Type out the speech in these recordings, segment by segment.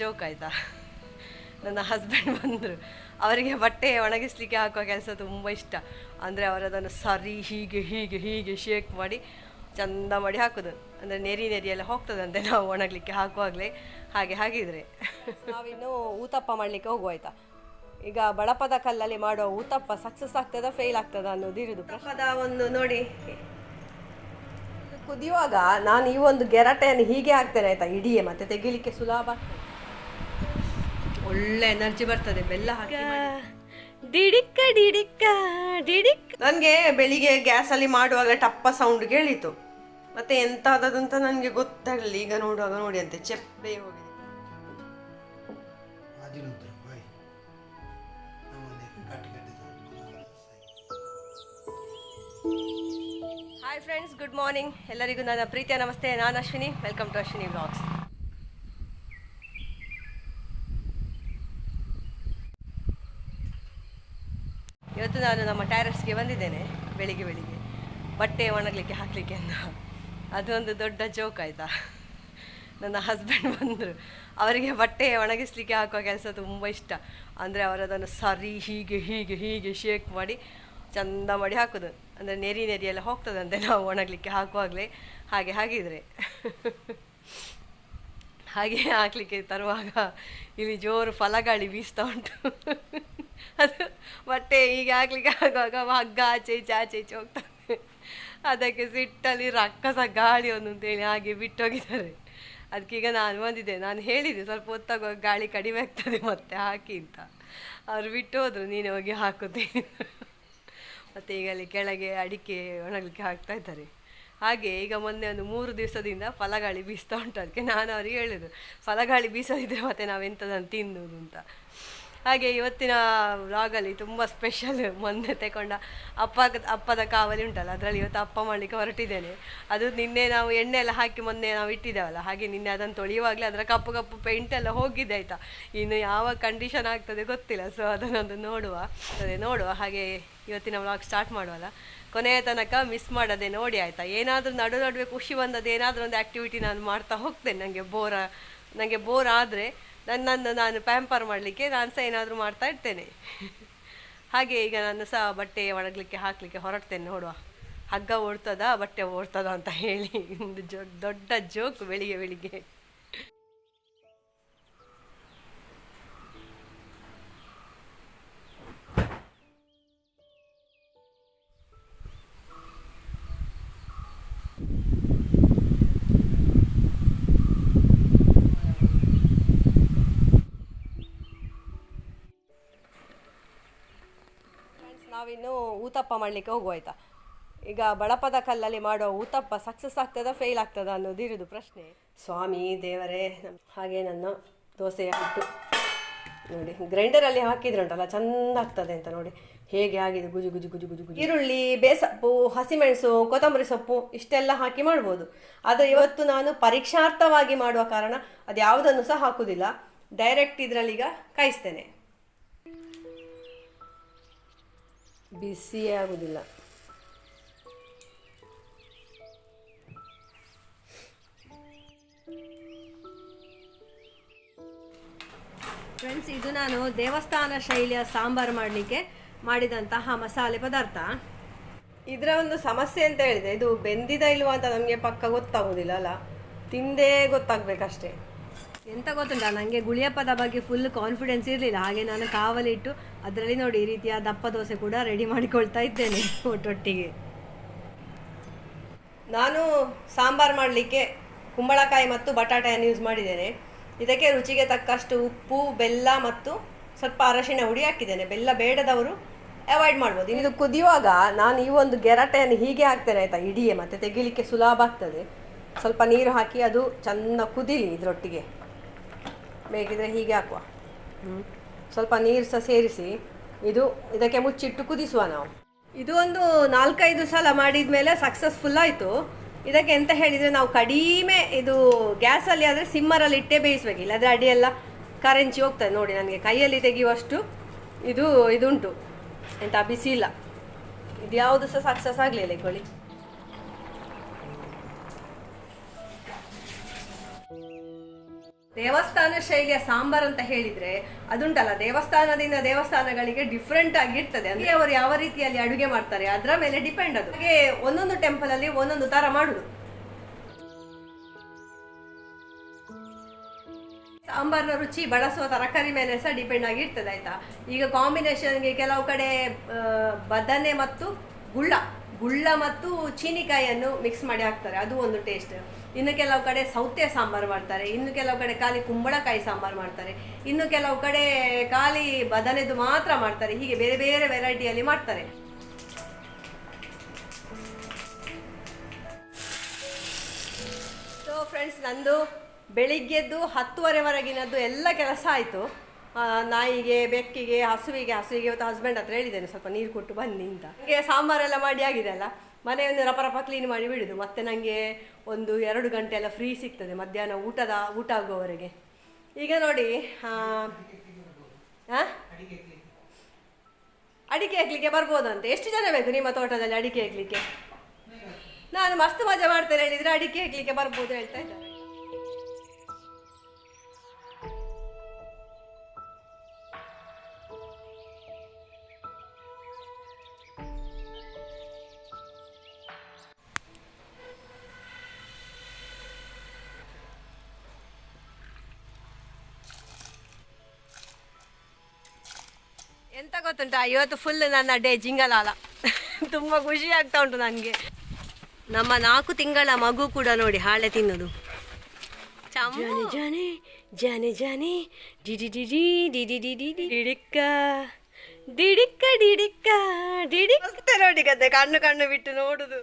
Joke ಆಯಿತಾ? ನನ್ನ husband ಬಂದರು. ಅವರಿಗೆ ಬಟ್ಟೆ ಒಣಗಿಸ್ಲಿಕ್ಕೆ ಹಾಕುವ ಕೆಲಸ ತುಂಬ ಇಷ್ಟ. ಅಂದರೆ ಅವರದನ್ನು ಸರಿ ಹೀಗೆ ಹೀಗೆ ಹೀಗೆ ಶೇಕ್ ಮಾಡಿ ಚಂದ ಮಾಡಿ ಹಾಕೋದು. ಅಂದರೆ ನೆರಿ ನೆರಿಯೆಲ್ಲ ಹೋಗ್ತದಂತೆ ನಾವು ಒಣಗಲಿಕ್ಕೆ ಹಾಕುವಾಗಲೇ. ಹಾಗೆ ಹಾಗಿದ್ರೆ ನಾವಿನ್ನು ಊತಪ್ಪ ಮಾಡಲಿಕ್ಕೆ ಹೋಗುವಾಯ್ತಾ? ಈಗ ಬಳಪದ ಕಲ್ಲಲ್ಲಿ ಮಾಡೋ ಊತಪ್ಪ ಸಕ್ಸಸ್ ಆಗ್ತದ ಫೇಲ್ ಆಗ್ತದ ಅನ್ನೋದು ಇರುದು ಪ್ರಪದ ಒಂದು ನೋಡಿ. ಕುದಿಯುವಾಗ ನಾನು ಈ ಒಂದು ಗೆರಟೆಯನ್ನು ಹೀಗೆ ಹಾಕ್ತೇನೆ ಆಯ್ತಾ? ಇಡಿಯೇ ಮತ್ತೆ ತೆಗಿಲಿಕ್ಕೆ ಸುಲಭ. ಒಳ್ಳೆ ಎನರ್ಜಿ ಬರ್ತದೆ ಬೆಲ್ಲ ಹಾಕಿ ಡಿಡಿಕ್ಕ ಡಿಡಿಕ್ಕ ಡಿಡಿಕ್. ನನಗೆ ಬೆಳಿಗ್ಗೆ ಗ್ಯಾಸಲ್ಲಿ ಮಾಡುವಾಗ ಟಪ್ಪ ಸೌಂಡ್ ಕೇಳಿತು. ಮತ್ತೆ ಎಂತ ಆದದಂತ ನನಗೆ ಗೊತ್ತಾಗಲಿಲ್ಲ ಈಗ ನೋಡುವಾಗ ನೋಡಿ ಅಂತೆ ಚೆಪ್ಪೆ ಹೋಗಿದೆ. ಹಾಯ್. ಫ್ರೆಂಡ್ಸ್ ಗುಡ್ ಮಾರ್ನಿಂಗ್ ಎಲ್ಲರಿಗೂ ನನ್ನ ಪ್ರೀತಿಯ ನಮಸ್ತೆ. ನಾನು Ashwini welcome to Ashwini blogs ಇವತ್ತು ನಾನು ನಮ್ಮ ಟ್ಯಾರಸ್ಗೆ ಬಂದಿದ್ದೇನೆ, ಬೆಳಿಗ್ಗೆ ಬೆಳಿಗ್ಗೆ. ಬಟ್ಟೆ ಒಣಗಲಿಕ್ಕೆ ಹಾಕಲಿಕ್ಕೆ ಅಂತ. ಅದೊಂದು ದೊಡ್ಡ ಜೋಕ್ ಆಯಿತಾ? ನನ್ನ ಹಸ್ಬೆಂಡ್ ಬಂದರು. ಅವರಿಗೆ ಬಟ್ಟೆ ಒಣಗಿಸ್ಲಿಕ್ಕೆ ಹಾಕುವ ಕೆಲಸ ತುಂಬ ಇಷ್ಟ. ಅಂದರೆ ಅವರದನ್ನು ಸರಿ, ಹೀಗೆ ಹೀಗೆ ಹೀಗೆ ಶೇಕ್ ಮಾಡಿ ಚಂದ ಮಾಡಿ ಹಾಕೋದು. ಅಂದರೆ ನೆರಿ ನೆರಿಯೆಲ್ಲ ಹೋಗ್ತದಂತೆ ನಾವು ಒಣಗಲಿಕ್ಕೆ ಹಾಕುವಾಗಲೇ. ಹಾಗೆ, ಹಾಗಿದ್ರೆ. ಹಾಗೆ ಹಾಕಲಿಕ್ಕೆ ತರುವಾಗ ಇಲ್ಲಿ ಜೋರು ಫಲಗಾಳಿ ಬೀಸ್ತಾ ಉಂಟು. ಅದು ಬಟ್ಟೆ ಹೀಗೆ ಹಾಕ್ಲಿಕ್ಕೆ ಆಗುವಾಗ ಹಗ್ಗ ಆಚೆ ಈಚೆ ಆಚೆ ಈಚೆ ಹೋಗ್ತದೆ ಅದಕ್ಕೆ ಸಿಟ್ಟಲ್ಲಿ ರಕ್ಕಸ ಗಾಳಿ ಒಂದು ಅಂತೇಳಿ ಹಾಗೆ ಬಿಟ್ಟೋಗಿದ್ದಾರೆ. ಈಗ ನಾನು ಬಂದಿದ್ದೆ. ನಾನು ಹೇಳಿದೆ ಸ್ವಲ್ಪ ಹೊತ್ತಾಗ ಗಾಳಿ ಕಡಿಮೆ ಆಗ್ತದೆ ಮತ್ತೆ ಹಾಕಿ ಅಂತ. ಅವ್ರು ಬಿಟ್ಟು ಹೋದ್ರು, ನೀನು ಹೋಗಿ ಹಾಕುತ್ತೆ. ಮತ್ತೆ ಈಗ ಅಲ್ಲಿ ಕೆಳಗೆ ಅಡಿಕೆ ಒಣಗಲಿಕ್ಕೆ ಹಾಕ್ತಾ ಇದ್ದಾರೆ. ಹಾಗೆ ಈಗ ಮೊನ್ನೆ ಒಂದು ಮೂರು ದಿವಸದಿಂದ ಫಲಗಾಳಿ ಬೀಸ್ತಾ ಉಂಟು ಅದಕ್ಕೆ ನಾನು ಅವ್ರಿಗೆ ಹೇಳಿದ್ರು ಫಲಗಾಳಿ ಬೀಸೋದಿದ್ರೆ ಮತ್ತೆ ನಾವೆಂಥದನ್ನು ತಿನ್ನೋದು ಅಂತ. ಹಾಗೆ ಇವತ್ತಿನ ವ್ಲಾಗಲ್ಲಿ ತುಂಬ ಸ್ಪೆಷಲ್ ಮೊನ್ನೆ ತಗೊಂಡ ಅಪ್ಪ ಅಪ್ಪದ ಕಾವಲಿ ಉಂಟಲ್ಲ, ಅದರಲ್ಲಿ ಇವತ್ತು ಅಪ್ಪ ಮಾಡಲಿಕ್ಕೆ ಹೊರಟಿದ್ದೇನೆ. ಅದು ನಿನ್ನೆ ನಾವು ಎಣ್ಣೆ ಎಲ್ಲ ಹಾಕಿ ಮೊನ್ನೆ ನಾವು ಇಟ್ಟಿದ್ದೇವಲ್ಲ, ಹಾಗೆ ನಿನ್ನೆ ಅದನ್ನು ತೊಳೆಯುವಾಗಲೇ ಅದರ ಕಪ್ಪು ಕಪ್ಪು ಪೇಂಟ್ ಎಲ್ಲ ಹೋಗಿದೆ ಆಯಿತಾ. ಇನ್ನು ಯಾವ ಕಂಡೀಷನ್ ಆಗ್ತದೆ ಗೊತ್ತಿಲ್ಲ ಸೊ ಅದನ್ನೊಂದು ನೋಡುವ, ಅದೇ ನೋಡುವ, ಹಾಗೆ ಇವತ್ತಿನ ವ್ಲಾಗ್ ಸ್ಟಾರ್ಟ್ ಮಾಡುವಲ್ಲ. ಕೊನೆಯ ತನಕ ಮಿಸ್ ಮಾಡದೆ ನೋಡಿ ಆಯಿತಾ. ಏನಾದರೂ ನಡು ನಡುವೆ ಖುಷಿ ಬಂದದ್ದು ಏನಾದರೂ ಒಂದು ಆ್ಯಕ್ಟಿವಿಟಿ ನಾನು ಮಾಡ್ತಾ ಹೋಗ್ತೇನೆ. ನನಗೆ ಬೋರ ನನಗೆ ಬೋರ್ ಆದರೆ ನನ್ನನ್ನು ನಾನು ಪ್ಯಾಂಪರ್ ಮಾಡಲಿಕ್ಕೆ ನಾನು ಸಹ ಏನಾದರೂ ಮಾಡ್ತಾ ಇರ್ತೇನೆ. ಹಾಗೆ ಈಗ ನಾನು ಸಹ ಬಟ್ಟೆ ಒಣಗಲಿಕ್ಕೆ ಹಾಕಲಿಕ್ಕೆ ಹೊರಡ್ತೇನೆ ನೋಡುವ. ಹಗ್ಗ ಓಡ್ತದ ಬಟ್ಟೆ ಓಡ್ತದ ಅಂತ ಹೇಳಿ. ಒಂದು ಜೊ, ದೊಡ್ಡ ಜೋಕ್ ಬೆಳಿಗ್ಗೆ ಬೆಳಿಗ್ಗೆ. ನಾವಿನ್ನು ಊತಪ್ಪ ಮಾಡಲಿಕ್ಕೆ ಹೋಗುವ ಆಯ್ತಾ ಈಗ ಬಳಪದ ಕಲ್ಲಲ್ಲಿ ಮಾಡೋ ಊತಪ್ಪ ಸಕ್ಸಸ್ ಆಗ್ತದ ಫೇಲ್ ಆಗ್ತದ ಅನ್ನೋದು ಇರುದು ಪ್ರಶ್ನೆ. ಸ್ವಾಮಿ, ದೇವರೇ ಹಾಗೆ ನನ್ನ ದೋಸೆ ಹಿಟ್ಟು. ನೋಡಿ ಗ್ರೈಂಡರಲ್ಲಿ ಹಾಕಿದ್ರುಂಟಲ್ಲ ಚಂದ ಆಗ್ತದೆ ಅಂತ ನೋಡಿ. ಹೇಗೆ ಆಗಿದೆ, ಗುಜು ಗುಜು ಗುಜು ಗುಜು ಗುಜು. ಈರುಳ್ಳಿ, ಬೇಸಪ್ಪು, ಹಸಿಮೆಣಸು, ಕೊತ್ತಂಬರಿ ಸೊಪ್ಪು, ಇಷ್ಟೆಲ್ಲ ಹಾಕಿ ಮಾಡ್ಬೋದು. ಆದರೆ ಇವತ್ತು ನಾನು ಪರೀಕ್ಷಾರ್ಥವಾಗಿ ಮಾಡುವ ಕಾರಣ ಅದು ಯಾವುದನ್ನು ಸಹ ಹಾಕುವುದಿಲ್ಲ ಡೈರೆಕ್ಟ್ ಇದರಲ್ಲೀಗ ಕಾಯಿಸ್ತೇನೆ. ಬಿಸಿಯೇ ಆಗೋದಿಲ್ಲ. ಫ್ರೆಂಡ್ಸ್ ಇದು ನಾನು ದೇವಸ್ಥಾನ ಶೈಲಿಯ ಸಾಂಬಾರು ಮಾಡಲಿಕ್ಕೆ ಮಾಡಿದಂತಹ ಮಸಾಲೆ ಪದಾರ್ಥ. ಇದರ ಒಂದು ಸಮಸ್ಯೆ ಅಂತ ಹೇಳಿದೆ. ಇದು ಬೆಂದಿದ ಇಲ್ವಾ ಅಂತ ನಮಗೆ ಪಕ್ಕ ಗೊತ್ತಾಗೋದಿಲ್ಲ ಅಲ್ಲ? ತಿಂದೇ ಗೊತ್ತಾಗಬೇಕಷ್ಟೇ. ಎಂತ ಗೊತ್ತುಂಟ? ನನಗೆ ಗುಳಿಯಪ್ಪದ ಬಗ್ಗೆ ಫುಲ್ ಕಾನ್ಫಿಡೆನ್ಸ್ ಇರಲಿಲ್ಲ. ಹಾಗೆ ನಾನು ಕಾವಲಿಟ್ಟು ಅದರಲ್ಲಿ ನೋಡಿ ಈ ರೀತಿಯ ದಪ್ಪ ದೋಸೆ ಕೂಡ ರೆಡಿ ಮಾಡಿಕೊಳ್ತಾ ಇದ್ದೇನೆ ಒಟ್ಟೊಟ್ಟಿಗೆ. ನಾನು ಸಾಂಬಾರು ಮಾಡಲಿಕ್ಕೆ ಕುಂಬಳಕಾಯಿ ಮತ್ತು ಬಟಾಟೆಯನ್ನು ಯೂಸ್ ಮಾಡಿದ್ದೇನೆ. ಇದಕ್ಕೆ ರುಚಿಗೆ ತಕ್ಕಷ್ಟು ಉಪ್ಪು, ಬೆಲ್ಲ ಮತ್ತು ಸ್ವಲ್ಪ ಅರಶಿನ ಹುಡಿ ಹಾಕಿದ್ದೇನೆ. ಬೆಲ್ಲ ಬೇಡದವರು ಅವಾಯ್ಡ್ ಮಾಡ್ಬೋದು. ಇದು ಕುದಿಯುವಾಗ ನಾನು ಈ ಒಂದು ಗೆರಟೆಯನ್ನು ಹೀಗೆ ಹಾಕ್ತೇನೆ ಆಯಿತಾ? ಇಡಿಯೇ ಮತ್ತು ತೆಗಿಲಿಕ್ಕೆ ಸುಲಭ ಆಗ್ತದೆ. ಸ್ವಲ್ಪ ನೀರು ಹಾಕಿ ಅದು ಚೆಂದ ಕುದಿಲಿ ಇದರೊಟ್ಟಿಗೆ. ಬೇಕಿದ್ರೆ ಹೀಗೆ ಹಾಕುವ. ಸ್ವಲ್ಪ ನೀರು ಸಹ ಸೇರಿಸಿ. ಇದು ಇದಕ್ಕೆ ಮುಚ್ಚಿಟ್ಟು ಕುದಿಸುವ ನಾವು. ಇದು ಒಂದು ನಾಲ್ಕೈದು ಸಲ ಮಾಡಿದ ಮೇಲೆ ಸಕ್ಸಸ್ಫುಲ್ ಆಯಿತು. ಇದಕ್ಕೆ ಎಂತ ಹೇಳಿದರೆ ನಾವು ಕಡಿಮೆ ಇದು ಗ್ಯಾಸಲ್ಲಿ ಆದರೆ ಸಿಮ್ಮರಲ್ಲಿ ಇಟ್ಟೇ ಬೇಯಿಸ್ಬೇಕು. ಇಲ್ಲಾದರೆ ಅಡಿಯೆಲ್ಲ ಕರೆಂಚಿ ಹೋಗ್ತದೆ ನೋಡಿ ನನಗೆ ಕೈಯಲ್ಲಿ ತೆಗೆಯುವಷ್ಟು ಇದು ಇದುಂಟು. ಎಂತ ಬಿಸಿ ಇಲ್ಲ. ಇದು ಯಾವುದು ಸಹ ಸಕ್ಸಸ್ ಆಗಲಿಲ್ಲ ಇಕೊಳ್ಳಿ ದೇವಸ್ಥಾನ ಶೈಲಿಯ ಸಾಂಬಾರ್ ಅಂತ ಹೇಳಿದ್ರೆ ಅದುಂಟಲ್ಲ, ದೇವಸ್ಥಾನದಿಂದ ದೇವಸ್ಥಾನಗಳಿಗೆ ಡಿಫ್ರೆಂಟ್ ಆಗಿರ್ತದೆ ಅಂದ್ರೆ ಅವರು ಯಾವ ರೀತಿಯಲ್ಲಿ ಅಡುಗೆ ಮಾಡ್ತಾರೆ ಅದರ ಮೇಲೆ ಡಿಪೆಂಡ್ ಅದು. ಹಾಗೆ ಒಂದೊಂದು ಟೆಂಪಲ್ ಅಲ್ಲಿ ಒಂದೊಂದು ತರ ಮಾಡುದು. ಸಾಂಬಾರ್ನ ರುಚಿ ಬಳಸುವ ತರಕಾರಿ ಮೇಲೆ ಸಹ ಡಿಪೆಂಡ್ ಆಗಿರ್ತದೆ ಆಯ್ತಾ? ಈಗ ಕಾಂಬಿನೇಷನ್ಗೆ ಕೆಲವು ಕಡೆ ಬದನೆ ಮತ್ತು ಗುಳ್ಳ. ಗುಳ್ಳ ಮತ್ತು ಚೀನಿಕಾಯಿಯನ್ನು ಮಿಕ್ಸ್ ಮಾಡಿ ಹಾಕ್ತಾರೆ. ಅದು ಒಂದು ಟೇಸ್ಟ್ ಇನ್ನು ಕೆಲವು ಕಡೆ ಸೌತೆ ಸಾಂಬಾರು ಮಾಡ್ತಾರೆ. ಇನ್ನು ಕೆಲವು ಕಡೆ ಖಾಲಿ ಕುಂಬಳಕಾಯಿ ಸಾಂಬಾರು ಮಾಡ್ತಾರೆ. ಇನ್ನು ಕೆಲವು ಕಡೆ ಖಾಲಿ ಬದನೆದು ಮಾತ್ರ ಮಾಡ್ತಾರೆ. ಹೀಗೆ ಬೇರೆ ಬೇರೆ ವೆರೈಟಿಯಲ್ಲಿ ಮಾಡ್ತಾರೆ. ಸೊ ಫ್ರೆಂಡ್ಸ್ ನಂದು ಬೆಳಿಗ್ಗೆದ್ದು ಹತ್ತುವರೆವರೆಗಿನದ್ದು ಎಲ್ಲ ಕೆಲಸ ಆಯಿತು. ನಾಯಿಗೆ, ಬೆಕ್ಕಿಗೆ, ಹಸುವಿಗೆ ಹಸುವಿಗೆ ಇವತ್ತು ಹಸ್ಬೆಂಡ್ ಹತ್ರ ಹೇಳಿದ್ದೇನೆ, ಸ್ವಲ್ಪ ನೀರು ಕೊಟ್ಟು ಬನ್ನಿ ಅಂತ. ನನಗೆ ಸಾಂಬಾರೆಲ್ಲ ಮಾಡಿ ಆಗಿದೆ ಅಲ್ಲ? ಮನೆಯನ್ನು ರಪ ರಪ ಕ್ಲೀನ್ ಮಾಡಿ ಬಿಡುದು. ಮತ್ತೆ ನನಗೆ ಒಂದು ಎರಡು ಗಂಟೆ ಎಲ್ಲ ಫ್ರೀ ಸಿಗ್ತದೆ, ಮಧ್ಯಾಹ್ನ ಊಟದ, ಊಟ ಆಗುವವರೆಗೆ. ಈಗ ನೋಡಿ? ಅಡಿಕೆ ಹಾಕ್ಲಿಕ್ಕೆ ಬರ್ಬೋದಂತೆ ಎಷ್ಟು ಜನ ಬೇಕು ನಿಮ್ಮ ತೋಟದಲ್ಲಿ ಅಡಿಕೆ ಹಾಕ್ಲಿಕ್ಕೆ? ನಾನು ಮಸ್ತ್ ಮಜಾ ಮಾಡ್ತೇನೆ ಹೇಳಿದರೆ ಅಡಿಕೆ ಹಾಕ್ಲಿಕ್ಕೆ ಬರ್ಬೋದು ಹೇಳ್ತಾ ಇದ್ದಾರೆ ಎಂತ ಗೊತ್ತುಂಟಾ? ಇವತ್ತು ಫುಲ್ ನನ್ನ ಡೇ ಜಿಂಗಲಾಲ ತುಂಬ ಖುಷಿ ಆಗ್ತಾ ಉಂಟು ನನಗೆ. ನಮ್ಮ ನಾಲ್ಕು ತಿಂಗಳ ಮಗು ಕೂಡ ನೋಡಿ ಹಾಳೆ ತಿನ್ನೋದು. ಜಾನೆ ಜಾನೆ ಜಾನೆ ಜಾನೆ. ಡಿಡಿ ಡಿಡಿ ಡಿಡಿ ಡಿಡಿ ಡಿಡಿಕ್ಕ ಡಿಡಿಕ್ಕ ಡಿಡಿಕ್ಕ ಡಿಡಿ ನೋಡಿ ಗದ್ದೆ ಕಣ್ಣು ಕಣ್ಣು ಬಿಟ್ಟು ನೋಡುದು.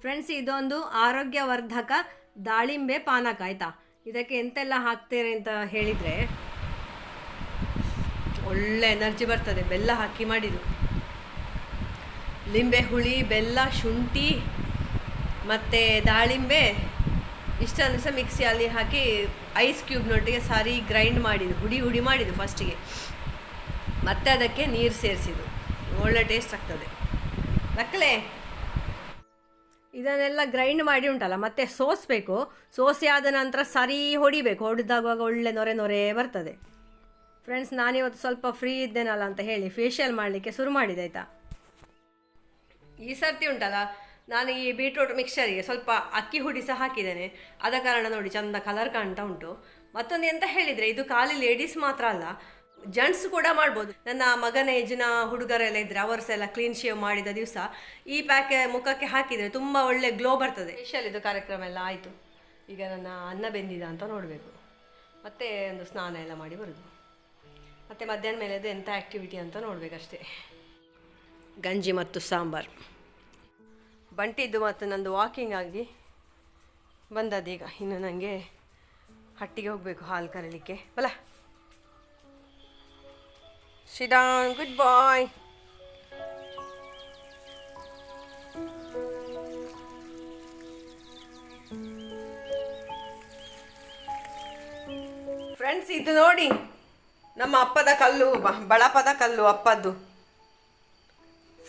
ಫ್ರೆಂಡ್ಸ್ ಇದೊಂದು ಆರೋಗ್ಯವರ್ಧಕ ದಾಳಿಂಬೆ ಪಾನಕ, ಆಯ್ತಾ? ಇದಕ್ಕೆ ಎಂತೆಲ್ಲ ಹಾಕ್ತೀರಿ ಅಂತ ಹೇಳಿದರೆ, ಒಳ್ಳೆ ಎನರ್ಜಿ ಬರ್ತದೆ, ಬೆಲ್ಲ ಹಾಕಿ ಮಾಡಿದ್ದು. ಲಿಂಬೆ ಹುಳಿ, ಬೆಲ್ಲ, ಶುಂಠಿ, ಮತ್ತು ದಾಳಿಂಬೆ, ಇಷ್ಟನ್ನು ಸಹ ಮಿಕ್ಸಿಯಲ್ಲಿ ಹಾಕಿ ಐಸ್ ಕ್ಯೂಬ್ನೊಟ್ಟಿಗೆ ಸಾರಿ ಗ್ರೈಂಡ್ ಮಾಡಿದ್ದು, ಹುಡಿ ಹುಡಿ ಮಾಡಿದ್ದು ಫಸ್ಟಿಗೆ ಮತ್ತೆ ಅದಕ್ಕೆ ನೀರು ಸೇರಿಸಿದ್ದು. ಒಳ್ಳೆ ಟೇಸ್ಟ್ ಆಗ್ತದೆ. ಮಕ್ಕಳೇ ಇದನ್ನೆಲ್ಲ ಗ್ರೈಂಡ್ ಮಾಡಿ ಉಂಟಲ್ಲ, ಮತ್ತೆ ಸೋಸಬೇಕು. ಸೋಸಿ ಆದ ನಂತರ ಸರಿ ಹೊಡಿಬೇಕು. ಹೊಡೆದಾಗುವಾಗ ಒಳ್ಳೆ ನೊರೆ ನೊರೆ ಬರ್ತದೆ. ಫ್ರೆಂಡ್ಸ್ ನಾನಿವತ್ತು ಸ್ವಲ್ಪ ಫ್ರೀ ಇದ್ದೇನಲ್ಲ ಅಂತ ಹೇಳಿ ಫೇಶಿಯಲ್ ಮಾಡಲಿಕ್ಕೆ ಶುರು ಮಾಡಿದೆ, ಆಯಿತಾ? ಈ ಸರ್ತಿ ಉಂಟಲ್ಲ, ನಾನು ಈ ಬೀಟ್ರೂಟ್ ಮಿಕ್ಸರಿಗೆ ಸ್ವಲ್ಪ ಅಕ್ಕಿ ಹುಡಿ ಸಹ ಹಾಕಿದ್ದೇನೆ. ಆದ ಕಾರಣ ನೋಡಿ ಚಂದ ಕಲರ್ ಕಾಣ್ತಾ ಉಂಟು. ಮತ್ತೊಂದು ಎಂತ ಹೇಳಿದರೆ, ಇದು ಖಾಲಿ ಲೇಡೀಸ್ ಮಾತ್ರ ಅಲ್ಲ ಜೆಂಟ್ಸ್ ಕೂಡ ಮಾಡ್ಬೋದು. ನನ್ನ ಮಗನ ಏಜಿನ ಹುಡುಗರೆಲ್ಲ ಇದ್ದರೆ ಅವರು ಸಹ ಎಲ್ಲ ಕ್ಲೀನ್ ಶೇವ್ ಮಾಡಿದ ದಿವಸ ಈ ಪ್ಯಾಕ್ ಮುಖಕ್ಕೆ ಹಾಕಿದರೆ ತುಂಬ ಒಳ್ಳೆ ಗ್ಲೋ ಬರ್ತದೆ. ಫೇಶಿಯಲ್ ಇದು ಕಾರ್ಯಕ್ರಮ ಎಲ್ಲ ಆಯಿತು. ಈಗ ನನ್ನ ಅನ್ನ ಬೆಂದಿದ ಅಂತ ನೋಡಬೇಕು. ಮತ್ತೆ ಒಂದು ಸ್ನಾನ ಎಲ್ಲ ಮಾಡಿ ಬರೋದು. ಮತ್ತು ಮಧ್ಯಾಹ್ನ ಮೇಲೆ ಅದು ಎಂಥ ಆ್ಯಕ್ಟಿವಿಟಿ ಅಂತ ನೋಡಬೇಕಷ್ಟೇ. ಗಂಜಿ ಮತ್ತು ಸಾಂಬಾರು. ಬಂಟಿದ್ದು ಮತ್ತು ನಂದು ವಾಕಿಂಗ್ ಆಗಿ ಬಂದದ್ದೀಗ ಇನ್ನು ನನಗೆ ಹಟ್ಟಿಗೆ ಹೋಗಬೇಕು ಹಾಲು ಕರೀಲಿಕ್ಕೆ. ಬಲ. ಶಿಡಾನ್ ಗುಡ್ ಬಾಯ್ ಫ್ರೆಂಡ್ಸ್ ಇದು ನೋಡಿ. ನಮ್ಮ ಅಪ್ಪದ ಕಲ್ಲು, ಬ- ಬಳಪದ ಕಲ್ಲು ಅಪ್ಪದ್ದು.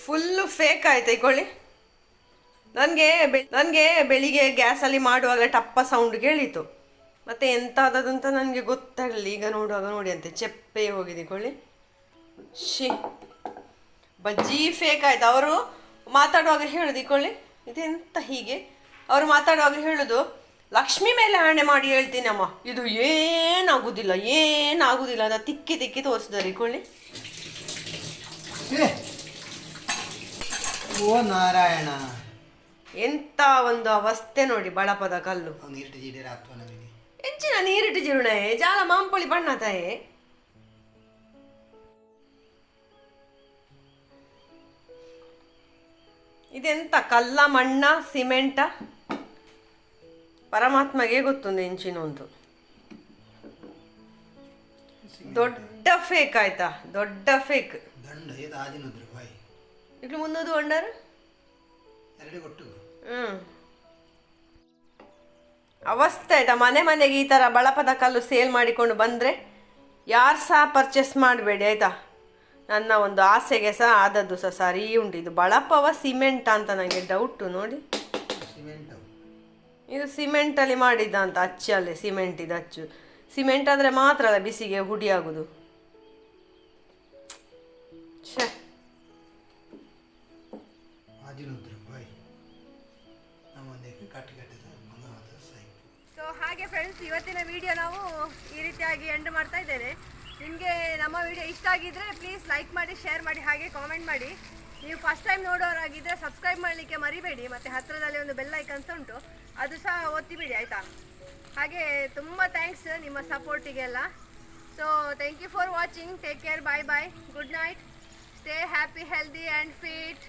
ಫುಲ್ಲು ಫೇಕ್ ಆಯ್ತು ನನಗೆ ನನಗೆ ನನಗೆ ಬೆಳಿಗ್ಗೆ ಗ್ಯಾಸಲ್ಲಿ ಮಾಡುವಾಗ ಟಪ್ಪ ಸೌಂಡ್ ಕೇಳಿತು. ಮತ್ತೆ ಎಂತಾದದಂತ ನನಗೆ ಗೊತ್ತಾಗಲಿಲ್ಲ. ಈಗ ನೋಡುವಾಗ ನೋಡಿ ಅಂತೆ, ಚೆಪ್ಪೆ ಹೋಗಿದೆ ಕೊಳ್ಳಿ ಶಿ ಬಜ್ಜಿ ಫೇಕ್ ಆಯ್ತು. ಅವರು ಮಾತಾಡುವಾಗ ಹೇಳುದು ಇಕೊಳ್ಳಿ ಇದೆಂತ ಹೀಗೆ? ಅವರು ಮಾತಾಡುವಾಗ ಹೇಳುದು ಲಕ್ಷ್ಮಿ ಮೇಲೆ ಆಣೆ ಮಾಡಿ ಹೇಳ್ತೀನಮ್ಮ. ಇದು ಏನಾಗುದಿಲ್ಲ ಏನಾಗುದಿಲ್ಲ ಅಂತ ತಿಕ್ಕಿ ತಿಕ್ಕಿ ತೋರಿಸಿದಾರೆ ಇಕೊಳ್ಳಿ ಓ ನಾರಾಯಣ. ಎಂತ ಒಂದು ಅವಸ್ಥೆ ನೋಡಿ ಬಳಪದ ಕಲ್ಲು. ಹೆಚ್ಚಿನ ಎಂಚಿನ ನೀರಿಟ್ಟು ಜಿರುಣೆ ಜಾಲ ಮಾಂಪಳಿ ಬಣ್ಣ ತಾಯೆ. ಇದೆಂತ? ಕಲ್ಲ ಮಣ್ಣ ಸಿಮೆಂಟ? ಪರಮಾತ್ಮಗೆ ಗೊತ್ತೊಂದು ಇಂಚಿನೊಂದು ಒಂದು ದೊಡ್ಡ ಫೇಕ್ ಆಯ್ತಾ? ದೊಡ್ಡ ಫೇಕ್ ಇಟ್ಲು ಮುನ್ನದು ಒಂಡಾರ ಹ್ಮ್. ಅವಸ್ಥೆ ಆಯ್ತಾ? ಮನೆ ಮನೆಗೆ ಈ ಥರ ಬಳಪದ ಕಲ್ಲು ಸೇಲ್ ಮಾಡಿಕೊಂಡು ಬಂದರೆ ಯಾರು ಸಹ ಪರ್ಚೇಸ್ ಮಾಡಬೇಡಿ ಆಯಿತಾ? ನನ್ನ ಒಂದು ಆಸೆಗೆ ಸಹ ಆದದ್ದು ಸಹ ಸರಿ ಉಂಟು. ಇದು ಬಳಪವ ಸಿಮೆಂಟ್ ಅಂತ ನನಗೆ ಡೌಟು ನೋಡಿ. ಸಿಮೆಂಟು? ಇದು ಸಿಮೆಂಟಲ್ಲಿ ಮಾಡಿದ್ದ ಅಂತ ಅಚ್ಚಲ್ಲಿ ಸಿಮೆಂಟ್ ಇದು ಅಚ್ಚು. ಸಿಮೆಂಟ್ ಆದರೆ ಮಾತ್ರ ಅಲ್ಲ ಬಿಸಿಗೆ ಹುಡಿ ಆಗೋದು ಸೈ ಸೊ ಹಾಗೆ ಫ್ರೆಂಡ್ಸ್ ಇವತ್ತಿನ ವಿಡಿಯೋ ನಾವು ಈ ರೀತಿಯಾಗಿ ಎಂಡ್ ಮಾಡ್ತಾ ಇದ್ದೇನೆ ನಿಮಗೆ ನಮ್ಮ ವಿಡಿಯೋ ಇಷ್ಟ ಆಗಿದ್ರೆ ಪ್ಲೀಸ್ ಲೈಕ್ ಮಾಡಿ ಶೇರ್ ಮಾಡಿ, ಹಾಗೆ ಕಾಮೆಂಟ್ ಮಾಡಿ. ನೀವು ಫಸ್ಟ್ ಟೈಮ್ ನೋಡೋರಾಗಿದ್ದರೆ ಸಬ್ಸ್ಕ್ರೈಬ್ ಮಾಡಲಿಕ್ಕೆ ಮರಿಬೇಡಿ, ಮತ್ತು ಹತ್ತಿರದಲ್ಲಿ ಒಂದು ಬೆಲ್ ಅಂತ ಉಂಟು, ಅದು ಸಹ ಓದ್ತಿಬಿಡಿ ಆಯಿತಾ? ಹಾಗೆ ತುಂಬ ಥ್ಯಾಂಕ್ಸ್ ನಿಮ್ಮ ಸಪೋರ್ಟಿಗೆಲ್ಲ so thank you for watching take care bye bye good night stay happy healthy and fit